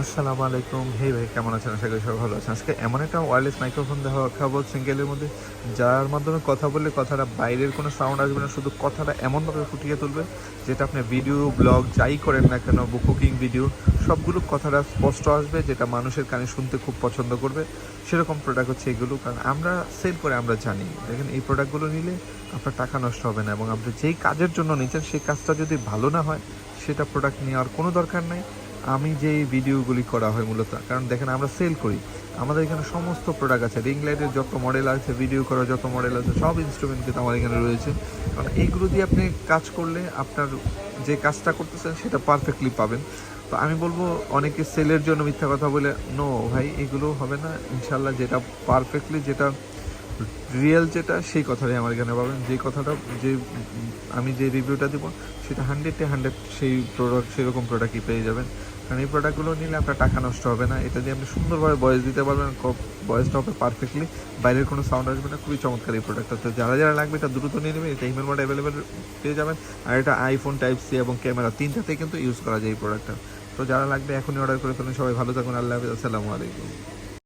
আসসালামু আলাইকুম। হেই ভাই, কেমন আছেন? আশা করি সবাই ভালো আছেন। আজকে এমন একটা ওয়্যারলেস মাইক্রোফোন দেওয়া দেখাবো সিঙ্গেলের মধ্যে, যার মাধ্যমে কথা বললে কথাটা বাইরের কোনো সাউন্ড আসবে না, শুধু কথাটা এমনভাবে ফুটিয়ে তুলবে যেটা আপনি ভিডিও ব্লগ যাই করেন না কেন কুকিং ভিডিও সবগুলো কথাটা স্পষ্ট আসবে, যেটা মানুষের কানে শুনতে খুব পছন্দ করবে। সেরকম প্রোডাক্ট হচ্ছে এগুলো। কারণ আমরা সেল করে আমরা জানি। দেখেন, এই প্রোডাক্টগুলো নিলে আপনার টাকা নষ্ট হবে না, এবং আপনি যেই কাজের জন্য নিচ্ছেন, সেই কাজটা যদি ভালো না হয়, সেটা প্রোডাক্ট নেওয়ার কোনো দরকার নাই। আমি যে ভিডিওগুলি করা হয় মূলত, কারণ দেখেন আমরা সেল করি। আমাদের এখানে সমস্ত প্রোডাক্ট আছে রিং লাইটের যত মডেল আছে ভিডিও করার যত মডেল আছে, সব ইনস্ট্রুমেন্ট কিন্তু আমার এখানে রয়েছে। কারণ এইগুলো দিয়ে আপনি কাজ করলে আপনার যে কাজটা করতেছেন সেটা পারফেক্টলি পাবেন। তো আমি বলব, অনেকে সেলের জন্য মিথ্যা কথা বলে নো ভাই, এগুলো হবে না। ইনশাল্লাহ যেটা পারফেক্টলি যেটা রিয়েল যেটা, সেই কথাটাই আমার এখানে পাবেন। যে কথাটা, যে, আমি যে রিভিউটা দেবো, সেটা হান্ড্রেডে হান্ড্রেড সেই প্রোডাক্ট সেরকম প্রোডাক্টই পেয়ে যাবেন। কারণ এই প্রোডাক্টগুলো নিলে আপনার টাকা নষ্ট হবে না। এটা দিয়ে আপনি সুন্দরভাবে বয়স দিতে পারবেন বয়সটা হবে পারফেক্টলি বাইরের কোনো সাউন্ড আসবে না, খুবই চমৎকার এই প্রোডাক্টটা তো যারা যারা লাগবে, এটা দ্রুত নিয়ে নেবেন, এটা ইমেল মোড অ্যাভেলেবেল পেয়ে যাবেন। আর এটা আইফোন টাইপ সি এবং ক্যামেরা তিনটাতেই কিন্তু ইউজ করা যায় এই প্রোডাক্টটা তো যারা লাগবে, এখনই অর্ডার করে ফেলুন। সবাই ভালো থাকুন, আল্লাহ হাফিজ, আসসালামু আলাইকুম।